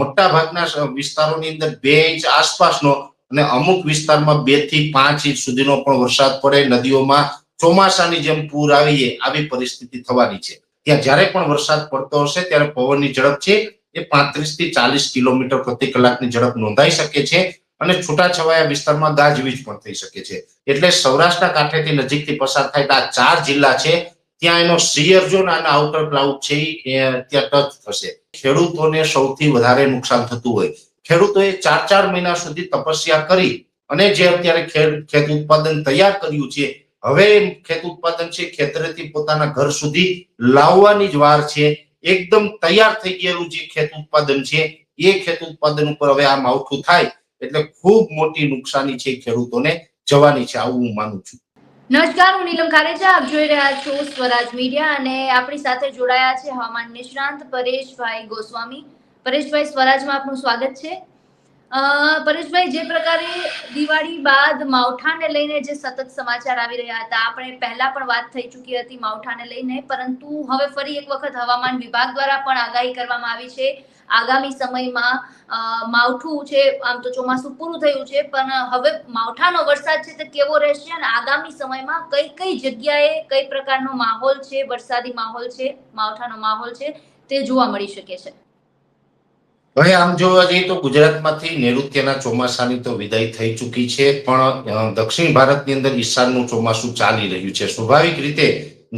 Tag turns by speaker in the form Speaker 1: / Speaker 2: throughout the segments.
Speaker 1: મોટા ભાગના વિસ્તારોની અંદર બે ઇંચ આસપાસનો અને અમુક વિસ્તારમાં બેથી પાંચ ઇંચ સુધીનો પણ વરસાદ પડે. નદીઓમાં ચોમાસાની જેમ પૂર આવીએ, આવી પરિસ્થિતિ થવાની છે. ત્યાં જ્યારે પણ વરસાદ પડતો હશે, ત્યારે પવનની ઝડપ છે, એ પાંત્રીસથી ચાલીસ કિલોમીટર પ્રતિ કલાકની ઝડપ નોંધાઈ શકે છે અને છૂટાછવાયા વિસ્તારમાં ગાજવીજ પણ થઈ શકે છે. એટલે સૌરાષ્ટ્રના કાંઠેથી નજીકથી પસાર થાય આ ચાર જિલ્લા છે ત્યાં એનો સિયરજોન અને આઉટર ક્લાઉડ છે ત્યાં ટચ થશે. ખેડૂતોને સૌથી વધારે નુકસાન થતું હોય. ખેડૂતોએ ચાર ચાર મહિના સુધી તપસ્યા કરી અને જે અત્યારે ખેત ઉત્પાદન તૈયાર કર્યું છે, હવે ખેત ઉત્પાદન છે, ખેતરેથી પોતાના ઘર સુધી લાવવાની જ વાર છે. એકદમ તૈયાર થઈ ગયેલું જે ખેત ઉત્પાદન છે, એ ખેત ઉત્પાદન ઉપર હવે આ માવઠું થાય, એટલે ખૂબ મોટી નુકસાની છે ખેડૂતોને જવાની છે, આવું હું માનું છું.
Speaker 2: નમસ્કાર હું નીલમ ખારેજા, આપ જોઈ રહ્યા છો સ્વરાજ મીડિયા અને આપણી સાથે જોડાયા છે હવામાન નિષ્ણાંત પરેશભાઈ ગોસ્વામી. પરેશભાઈ, સ્વરાજમાં આપનું સ્વાગત છે. પરેશભાઈ, જે પ્રકારે દિવાળી બાદ માવઠાને લઈને જે સતત સમાચાર આવી રહ્યા હતા, આપણે પહેલા પણ વાત થઈ ચૂકી હતી માવઠાને લઈને, પરંતુ હવે ફરી એક વખત હવામાન વિભાગ દ્વારા પણ આગાહી કરવામાં આવી છે. આગામી સમયમાં માવઠું છે, આમ તો ચોમાસું પૂરું થયું છે, પણ હવે માવઠાનો વરસાદ છે તે કેવો રહેશે અને આગામી સમયમાં કઈ કઈ જગ્યાએ કઈ પ્રકારનો માહોલ છે, વરસાદી માહોલ છે, માવઠાનો માહોલ છે તે જોવા મળી શકે છે.
Speaker 1: હવે આમ જોવા જઈએ તો ગુજરાતમાંથી નૈઋત્યના ચોમાસાની તો વિદાય થઈ ચૂકી છે, પણ દક્ષિણ ભારતની અંદર ઈશાનનું ચોમાસું ચાલી રહ્યું છે. સ્વાભાવિક રીતે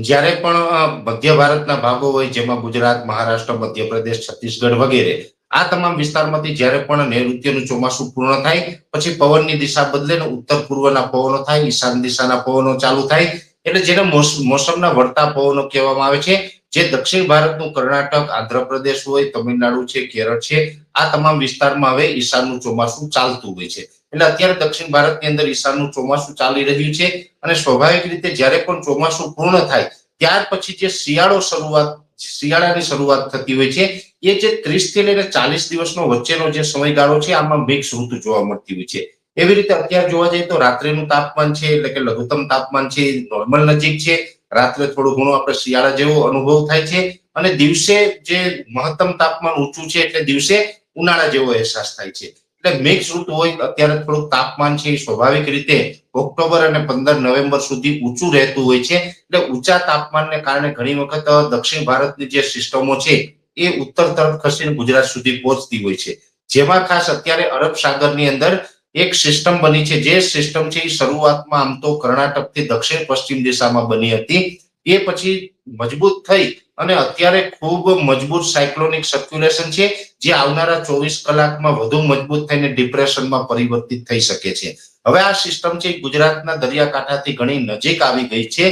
Speaker 1: જ્યારે પણ મધ્ય ભારતના ભાગો હોય, જેમાં ગુજરાત, મહારાષ્ટ્ર, મધ્યપ્રદેશ, છત્તીસગઢ વગેરે, આ તમામ વિસ્તારમાંથી જ્યારે પણ નૈઋત્યનું ચોમાસું પૂર્ણ થાય, પછી પવનની દિશા બદલે ઉત્તર પૂર્વના પવનો થાય, ઈશાન દિશાના પવનો ચાલુ થાય એટલે જેને મોસ- મોસમના વળતા પવનો કહેવામાં આવે છે, જે દક્ષિણ ભારતનું કર્ણાટક, આંધ્રપ્રદેશ હોય, તમિલનાડુ છે, કેરળ છે, આ તમામ વિસ્તારમાં હવે ઈશાનનું ચોમાસું ચાલતું હોય છે. એટલે અત્યારે દક્ષિણ ભારતની અંદર ઈશાનનું ચોમાસું ચાલી રહ્યું છે અને સ્વાભાવિક રીતે જ્યારે પણ ચોમાસું પૂર્ણ થાય, ત્યાર પછી જે શિયાળો શરૂઆત, શિયાળાની શરૂઆત થતી હોય છે, એ જે ત્રીસથી લઈને ચાલીસ દિવસનો વચ્ચેનો જે સમયગાળો છે, આમાં મિક્સ ઋતુ જોવા મળતી હોય છે. એવી રીતે અત્યારે જોવા જઈએ તો રાત્રિનું તાપમાન છે, એટલે કે લઘુત્તમ તાપમાન છે, નોર્મલ નજીક છે. રાત્રે થોડું ઘણું આપણે શિયાળા જેવો અનુભવ થાય છે અને દિવસે જે મહત્તમ તાપમાન ઊંચું છે એટલે દિવસે ઉનાળા જેવો અહેસાસ થાય છે. એટલે મિક્સ ઋતુ હોય, અત્યારે થોડુંક તાપમાન છે, સ્વાભાવિક રીતે ઓક્ટોબર અને પંદર નવેમ્બર સુધી ઊંચું રહેતું હોય છે. એટલે ઊંચા તાપમાનને કારણે ઘણી વખત દક્ષિણ ભારતની જે સિસ્ટમો છે, એ ઉત્તર તરફ ખસીને ગુજરાત સુધી પહોંચતી હોય છે. જેમાં ખાસ અત્યારે અરબ સાગરની અંદર એક સિસ્ટમ બની છે. જે સિસ્ટમ છે એ શરૂઆતમાં આમ તો કર્ણાટકથી દક્ષિણ પશ્ચિમ દિશામાં બની હતી. એ પછી મજબૂત થઈ અને અત્યારે ખૂબ મજબૂત સાયક્લોનિક સર્ક્યુલેશન છે, જે આવનારા ચોવીસ કલાકમાં વધુ મજબૂત થઈને ડિપ્રેશનમાં પરિવર્તિત થઈ શકે છે. હવે આ સિસ્ટમ છે ગુજરાતના દરિયાકાંઠાથી ઘણી નજીક આવી ગઈ છે.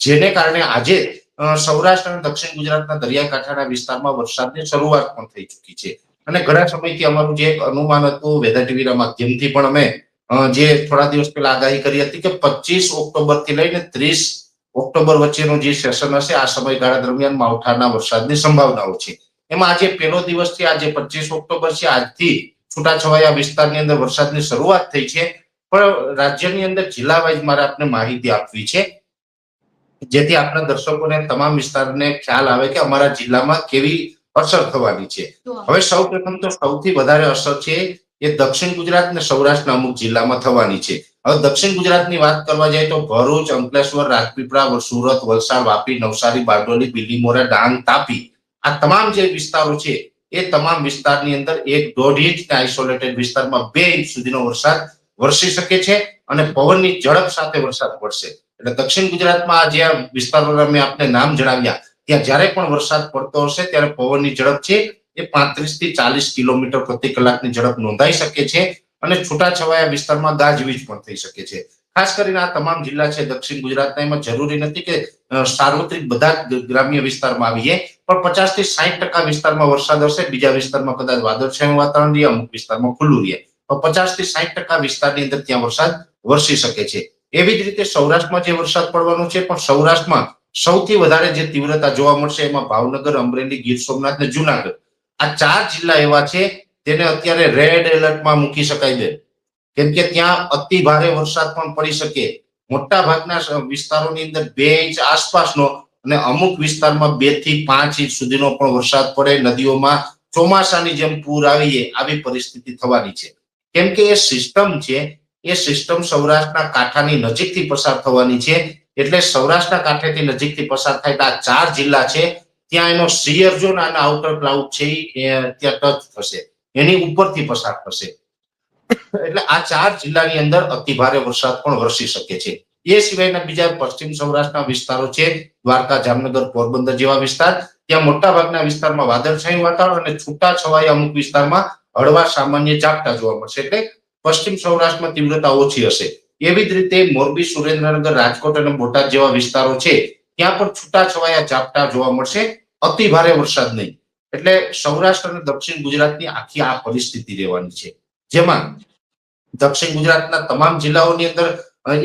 Speaker 1: જેને કારણે આજે સૌરાષ્ટ્ર અને દક્ષિણ ગુજરાતના દરિયાકાંઠાના વિસ્તારમાં વરસાદની શરૂઆત પણ થઈ ચૂકી છે. અને ઘણા સમયથી અમારું જે એક અનુમાન હતું વેધર ટીવીના માધ્યમથી પણ અમે જે થોડા દિવસ પહેલા આગાહી કરી હતી કે પચીસ ઓક્ટોબરથી લઈને ત્રીસ ઓક્ટોબર વચ્ચેનો જે સેશન હશે, આ સમયગાળા દરમિયાન માવઠાના વરસાદની સંભાવનાઓ છે. એમાં આજે પહેલો દિવસ છે આજે પચીસ ઓક્ટોબર છે, આજથી છૂટાછવાયા વિસ્તારની અંદર વરસાદની શરૂઆત થઈ છે. પણ રાજ્યની અંદર જિલ્લા વાઇઝ મારે આપને માહિતી આપવી છે, જેથી આપણા દર્શકોને તમામ વિસ્તારને ખ્યાલ આવે કે અમારા જિલ્લામાં કેવી અસર થવાની છે. હવે સૌ પ્રથમ તો સૌથી વધારે અસર છે એ દક્ષિણ ગુજરાત ને સૌરાષ્ટ્રના અમુક જિલ્લામાં થવાની છે. હવે દક્ષિણ ગુજરાતની વાત કરવા જાય તો ભરૂચ, અંકલેશ્વર, રાજપીપળા સુરત, વલસાડ, વાપી, નવસારી, બારડોલી બિલીમોરા ડાંગ, તાપી આ તમામ જે વિસ્તારો છે એ તમામ વિસ્તારની અંદર એક દોઢ ઇંચ આઇસોલેટેડ વિસ્તારમાં બે ઇંચ સુધીનો વરસાદ વરસી શકે છે અને પવનની ઝડપ સાથે વરસાદ પડશે. એટલે દક્ષિણ ગુજરાતમાં આ જે આ વિસ્તારોના મેં આપને નામ જણાવ્યા ત્યાં જ્યારે પણ વરસાદ પડતો હશે, ત્યારે પવનની ઝડપ છે, એ પાંત્રીસથી ચાલીસ કિલોમીટર પ્રતિ કલાકની ઝડપ નોંધાઈ શકે છે અને છૂટાછવાયા વિસ્તારમાં ગાજવીજ પણ થઈ શકે છે. ખાસ કરીને આ તમામ જિલ્લા છે, દક્ષિણ ગુજરાતના, એમાં જરૂરી નથી કે સાર્વત્રિક બધા ગ્રામ્ય વિસ્તારમાં આવીએ, પણ પચાસથી સાહીઠ ટકા વિસ્તારમાં વરસાદ હશે, બીજા વિસ્તારમાં કદાચ વાદળછાયું વાતાવરણ રહે, અમુક વિસ્તારમાં ખુલ્લું રહે. તો પચાસથી સાહીઠ ટકા વિસ્તારની અંદર ત્યાં વરસાદ વરસી શકે છે. એવી જ રીતે સૌરાષ્ટ્રમાં જે વરસાદ પડવાનો છે, પણ સૌરાષ્ટ્રમાં સૌથી વધારે જે તીવ્રતા જોવા મળશે એમાં ભાવનગર, અમરેલી, ગીર સોમનાથ ને જુનાગઢ. આ ચાર જિલ્લા એવા છે, તેને અત્યારે રેડ એલર્ટમાં મૂકી શકાય છે. કેમ કે ત્યાં અતિ ભારે વરસાદ પણ પડી શકે. મોટા ભાગના વિસ્તારોની અંદર બે ઇંચ આસપાસનો અને અમુક વિસ્તારમાં બેથી પાંચ ઇંચ સુધીનો પણ વરસાદ પડે. નદીઓમાં ચોમાસાની જેમ પૂર આવીએ આવી પરિસ્થિતિ થવાની છે. કેમ કે એ સિસ્ટમ છે, એ સિસ્ટમ સૌરાષ્ટ્રના કાંઠાની નજીકથી પસાર થવાની છે. એટલે સૌરાષ્ટ્રના કાંઠેથી નજીકથી પસાર થાય આ ચાર જિલ્લા છે. ત્યાં એનો સિયર ઝોન અને આઉટર ક્લાઉડ છે, એ ત્યાં ટચ થશે. એની ઉપરથી પસાર થશે. એટલે આ ચાર જિલ્લાની અંદર અતિ ભારે વરસાદ પણ વરસી શકે છે. એ સિવાયના બીજા પશ્ચિમ સૌરાષ્ટ્રના વિસ્તારો છે, દ્વારકા, જામનગર, પોરબંદર જેવા વિસ્તાર. ત્યાં મોટા ભાગના વિસ્તારમાં વાદળછાયું વાતાવરણ અને છૂટા છવાયા અમુક વિસ્તારમાં હળવા સામાન્ય ઝાપટા જોવા મળશે. એટલે પશ્ચિમ સૌરાષ્ટ્રમાં તીવ્રતા ઓછી હશે. એવી જ રીતે મોરબી, સુરેન્દ્રનગર, રાજકોટ અને બોટાદ જેવા વિસ્તારો છે, ત્યાં પણ છૂટા છવાયા ઝાપટા જોવા મળશે. અતિ ભારે વરસાદ નહીં. એટલે સૌરાષ્ટ્ર અને દક્ષિણ ગુજરાતની આખી આ પરિસ્થિતિ રહેવાની છે. જેમાં દક્ષિણ ગુજરાતના તમામ જિલ્લાઓની અંદર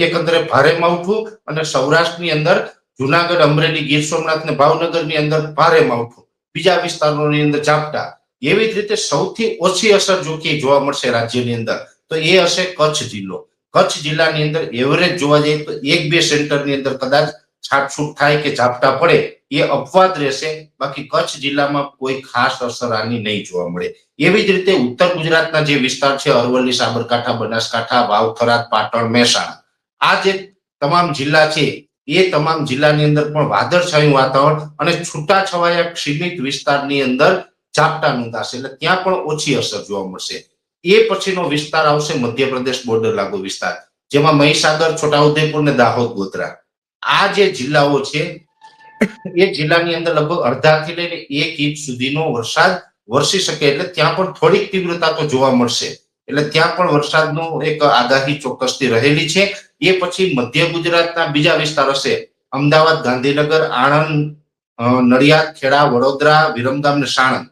Speaker 1: એકંદરે ભારે માવઠું અને સૌરાષ્ટ્રની અંદર જુનાગઢ, અમરેલી, ગીર સોમનાથ અને ભાવનગરની અંદર ભારે માવઠું બીજા વિસ્તારોની અંદર ઝાપટા. એવી જ રીતે સૌથી ઓછી અસર જો કે જોવા મળશે રાજ્યની અંદર. તો એ હશે કચ્છ જિલ્લો. કચ્છ જિલ્લાની અંદર એવરેજ જોવા જઈએ તો એક બે સેન્ટરની અંદર કદાચ છાટછૂટ થાય કે ઝાપટા પડે, એ અપવાદ રહેશે. બાકી કચ્છ જિલ્લામાં કોઈ ખાસ અસર આની નહીં જોવા મળે. એવી જ રીતે ઉત્તર ગુજરાતના જે વિસ્તાર છે, અરવલ્લી, સાબરકાંઠા, બનાસકાંઠા વાવથરાદ પાટણ, મહેસાણા, આ જે તમામ જિલ્લા છે, એ તમામ જિલ્લાની અંદર પણ વાદળછાયું વાતાવરણ અને છૂટાછવાયા ક્ષીણિત વિસ્તારની અંદર ઝાપટા નોંધાશે એટલે ત્યાં પણ ઓછી અસર જોવા મળશે. એ પછીનો વિસ્તાર આવશે મધ્યપ્રદેશ બોર્ડર લાગુ વિસ્તાર. જેમાં મહીસાગર, છોટાઉદેપુર ને દાહોદ, ગોધરા. આ જે જિલ્લાઓ છે, એ જિલ્લાની અંદર લગભગ અડધાથી લઈને એક ઇંચ સુધીનો વરસાદ વરસી શકે એટલે ત્યાં પણ થોડીક તીવ્રતા તો જોવા મળશે. એટલે ત્યાં પણ વરસાદનો એક આગાહી ચોક્કસથી રહેલી છે. એ પછી મધ્ય ગુજરાતના બીજા વિસ્તાર હશે. અમદાવાદ, ગાંધીનગર, આણંદ નડિયાદ, ખેડા, વડોદરા, વિરમગામ ને સાણંદ.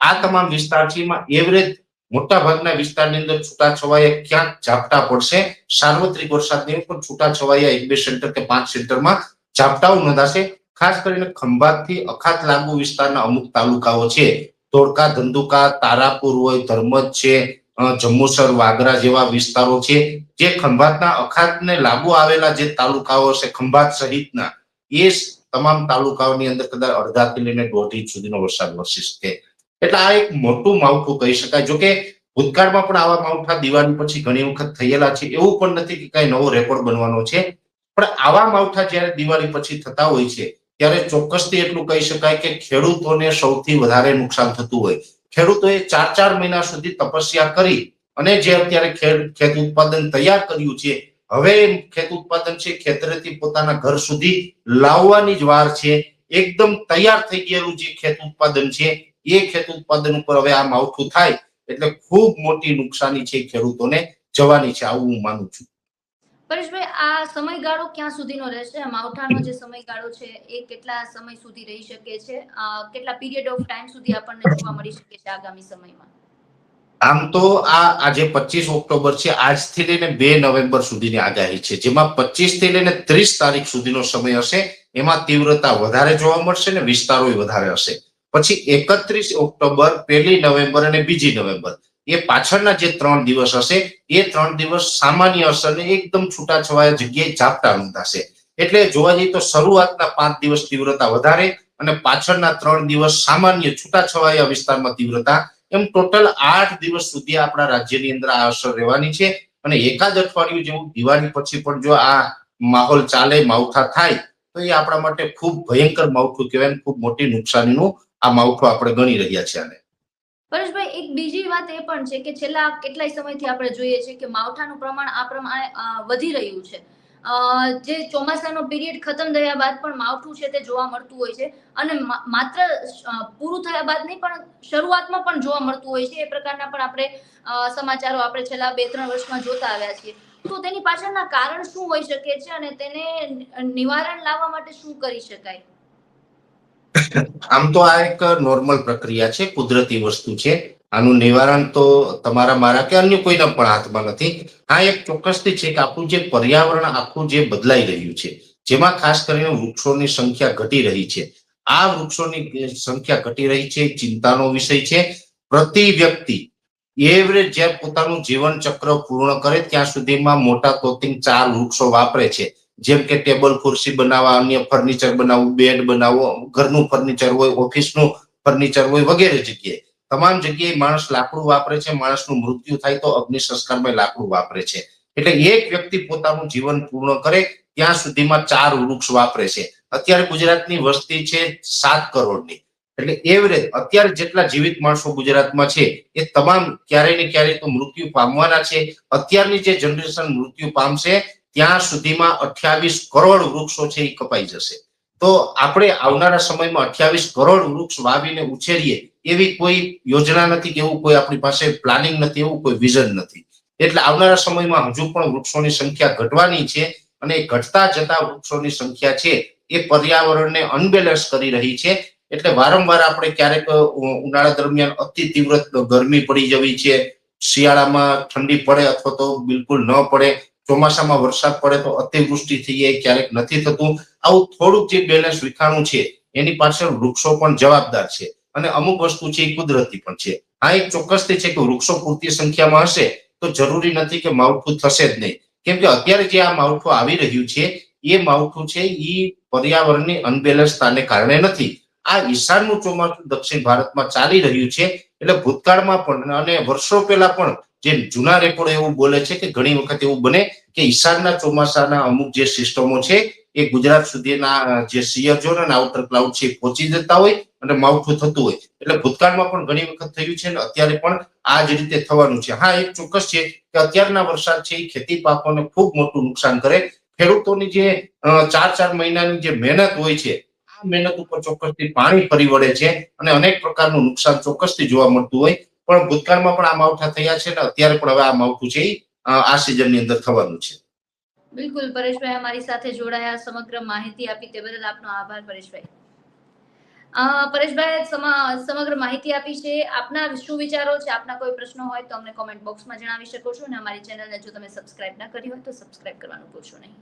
Speaker 1: આ તમામ વિસ્તાર એવરેજ મોટા ભાગના વિસ્તારની અંદર છૂટા છવાયા ક્યાંક ઝાપટા પડશે? સાર્વત્રિક વરસાદની પણ છૂટા છવાયા એક બે સેન્ટર કે પાંચ સેન્ટરમાં ઝાપટાઓ નોંધાશે. ખાસ કરીને ખંભાતથી અખાત લાગુ વિસ્તારના અમુક તાલુકાઓ છે. ધોળકા ધંધુકા, તારાપુર હોય ધર્મજ છે જમ્મુસર વાગરા જેવા વિસ્તારો છે. જે ખંભાતના અખાતને લાગુ આવેલા જે તાલુકાઓ છે ખંભાત સહિતના, એ તમામ તાલુકાઓની અંદર કદાચ અડધાથી લઈને દોઢ ઇંચ સુધીનો વરસાદ વરસી શકે. એટલે આ એક મોટું માવઠું કહી શકાય. જોકે ભૂતકાળમાં પણ આવા માવઠા દિવાળી પછી ઘણી વખત થયેલા છે. એવું પણ નથી કે કઈ નવો રેકોર્ડ બનવાનો છે. પણ આવા માવઠા જ્યારે દિવાળી પછી થતા હોય છે, ત્યારે ચોક્કસથી એટલું કહી શકાય કે ખેડૂતોને સૌથી વધારે નુકસાન થતું હોય. ખેડૂતોએ ચાર ચાર મહિના સુધી તપસ્યા કરી અને જે અત્યારે ખેત ઉત્પાદન તૈયાર કર્યું છે, હવે ખેત ઉત્પાદન છે, ખેતરેથી પોતાના ઘર સુધી લાવવાની જ વાર છે. એકદમ તૈયાર થઈ ગયેલું જે ખેત ઉત્પાદન છે એ ખેત ઉત્પાદન ઉપર હવે આ માવઠું થાય એટલે ખૂબ મોટી નુકસાની છે ખેડૂતોને જવાની છે આવું હું માનું છું.
Speaker 2: પરેશભાઈ આ સમયગાળો ક્યાં સુધીનો રહેશે? માવઠાનો જે સમયગાળો છે એ કેટલા સમય સુધી રહી શકે છે? કેટલા પીરિયડ ઓફ ટાઈમ સુધી આપણને જોવા મળી શકે છે આગામી સમયમાં?
Speaker 1: આમ તો આ આજે પચીસ ઓક્ટોબર છે આજથી લઈને બે નવેમ્બર સુધીની આગાહી છે જેમાં પચીસથી લઈને ત્રીસ તારીખ સુધીનો સમય હશે. એમાં તીવ્રતા વધારે જોવા મળશે ને વિસ્તારો વધારે હશે. પછી એકત્રીસ ઓક્ટોબર, પહેલી નવેમ્બર અને બીજી નવેમ્બર. એ પાછળના જે ત્રણ દિવસ હશે, એ ત્રણ દિવસ સામાન્ય અસરને એકદમ છૂટાછવાયા જગ્યાએ ઝાપટા નોંધાશે એટલે જોવા જઈએ તો શરૂઆતના પાંચ દિવસ તીવ્રતા વધારે અને પાછળના ત્રણ દિવસ સામાન્ય છૂટાછવાયા વિસ્તારમાં તીવ્રતા. એમ ટોટલ આઠ દિવસ સુધી આપણા રાજ્યની અંદર આ અસર રહેવાની છે અને એકાદ અઠવાડિયું જેવું દિવાળી પછી પણ જો આ માહોલ ચાલે, માવઠા થાય, તો એ આપણા માટે ખૂબ ભયંકર માવઠું કહેવાય ખૂબ મોટી નુકસાનીનું આ માવઠું આપણે ગણી રહ્યા છીએ આને.
Speaker 2: પરેશભાઈ, એક બીજી વાત એ પણ છે કે છેલ્લા કેટલાય સમયથી આપણે જોઈએ છે કે માવઠાનું પ્રમાણ આ પ્રમાણે વધી રહ્યું છે. જે ચોમાસાનો પીરિયડ ખતમ થયા બાદ પણ માવઠું છે તે જોવા મળતું હોય છે અને માત્ર પૂરું થયા બાદ નહીં, પણ શરૂઆતમાં પણ જોવા મળતું હોય છે. એ પ્રકારના પણ આપણે સમાચારો આપણે છેલ્લા બે ત્રણ વર્ષમાં જોતા આવ્યા છીએ. તો તેની પાછળના કારણ શું હોઈ શકે છે અને તેને નિવારણ લાવવા માટે શું કરી શકાય?
Speaker 1: આમ તો આ એક નોર્મલ પ્રક્રિયા છે, કુદરતી વસ્તુ છે. આનું નિવારણ તો તમારા મારા કે અન્ય કોઈના પણ હાથમાં નથી. આ એક ચોક્કસથી છે કે આપણું જે પર્યાવરણ આખું જે બદલાઈ રહ્યું છે, જેમાં ખાસ કરીને વૃક્ષોની સંખ્યા ઘટી રહી છે. આ વૃક્ષોની સંખ્યા ઘટી રહી છે, ચિંતાનો વિષય છે. પ્રતિ વ્યક્તિ એવરેજ જ્યારે પોતાનું જીવન ચક્ર પૂર્ણ કરે, ત્યાં સુધીમાં મોટા તોતિંગ ચાર વૃક્ષો વાપરે છે. જેમ કે ટેબલ, ખુરશી બનાવવા, અન્ય ફર્નિચર બનાવવું, બેડ બનાવવો, ઘરનું ફર્નિચર હોય, ઓફિસનું ફર્નિચર હોય, વગેરે જગ્યાએ. તમામ જગ્યાએ માણસ લાકડું વાપરે છે, માણસનું મૃત્યુ થાય તો અગ્નિ સંસ્કારમાં લાકડું વાપરે છે. એટલે એક વ્યક્તિ પોતાનું જીવન પૂર્ણ કરે, ત્યાં સુધીમાં ચાર વૃક્ષ વાપરે છે. અત્યારે ગુજરાતની વસ્તી છે સાત કરોડની. એટલે એવરેજ અત્યારે જેટલા જીવિત માણસો ગુજરાતમાં છે, એ તમામ ક્યારેય ને ક્યારેય તો મૃત્યુ પામવાના છે. અત્યારની જે જનરેશન મૃત્યુ પામશે ત્યાં સુધીમાં અઠ્યાવીસ કરોડ વૃક્ષો છે એ કપાઈ જશે. તો આપણે આવનારા સમયમાં અઠ્યાવીસ કરોડ વૃક્ષ વાવીને ઉછેરીએ એવી કોઈ યોજના નથી કે એવું કોઈ આપણી પાસે પ્લાનિંગ નથી, એવું કોઈ વિઝન નથી. એટલે આવનારા સમયમાં હજુ પણ વૃક્ષોની સંખ્યા ઘટવાની છે અને ઘટતા જતા વૃક્ષોની સંખ્યા છે એ પર્યાવરણને અનબેલેન્સ કરી રહી છે. એટલે વારંવાર આપણે ક્યારેક ઉનાળા દરમિયાન અતિ તીવ્ર ગરમી પડી જવી છે. શિયાળામાં ઠંડી પડે અથવા તો બિલકુલ ન પડે. ચોમાસામાં વરસાદ પડે તો અતિવૃષ્ટિ થઈ જાય, ક્યારેક નથી થતું. આવું થોડુંક જે બેલેન્સ વિખાણું છે, એની પાછળ વૃક્ષો પણ જવાબદાર છે અને અમુક વસ્તુ છે એ કુદરતી પણ છે. આ એક ચોક્કસથી છે કે વૃક્ષો પૂરતી સંખ્યામાં હશે તો જરૂરી નથી કે માવઠું થશે જ નહીં. કેમ કે અત્યારે જે આ માવઠું આવી રહ્યું છે, એ માવઠું છે, એ પર્યાવરણની અનબેલેન્સતાને કારણે નથી. આ ઈશાનનું ચોમાસું દક્ષિણ ભારતમાં ચાલી રહ્યું છે, એટલે ભૂતકાળમાં પણ અને વર્ષો પહેલા પણ જે જૂના રેકોર્ડ એવું બોલે છે કે ઘણી વખત એવું બને કે ઈશાનના ચોમાસાના અમુક જે સિસ્ટમો છે, એ ગુજરાત સુધીના જે સિયર ઝોન આઉટર ક્લાઉડ છે પહોંચી જતા હોય અને માવઠું થતું હોય. એટલે ભૂતકાળમાં પણ ઘણી વખત થયું છે અને અત્યારે પણ આ જ રીતે થવાનું છે. હા, એક ચોક્કસ છે કે અત્યારના વરસાદ છે એ ખેતી પાકોને ખૂબ મોટું નુકસાન કરે. ખેડૂતોની જે ચાર ચાર મહિનાની જે મહેનત હોય છે, આ મહેનત ઉપર ચોક્કસથી પાણી ફરી વળે છે અને અનેક પ્રકારનું નુકસાન ચોક્કસથી જોવા મળતું હોય. પણ ભૂતકાળમાં પણ આ માવઠા થયા છે ને અત્યારે પણ હવે આ માવઠું છે આ સિઝનની અંદર થવાનું છે.
Speaker 2: બિલકુલ, પરેશભાઈ અમારી સાથે જોડાયા, સમગ્ર માહિતી આપી તે બદલ આપનો આભાર, પરેશભાઈ. પરેશભાઈ, સમા- સમગ્ર માહિતી આપી છે. આપના શું વિચારો છે? આપના કોઈ પ્રશ્નો હોય તો અમને કોમેન્ટ બોક્સમાં જણાવી શકો છો અને અમારી ચેનલને જો તમે સબસ્ક્રાઇબ ના કરી હોય તો સબસ્ક્રાઇબ કરવાનું ભૂલશો નહીં.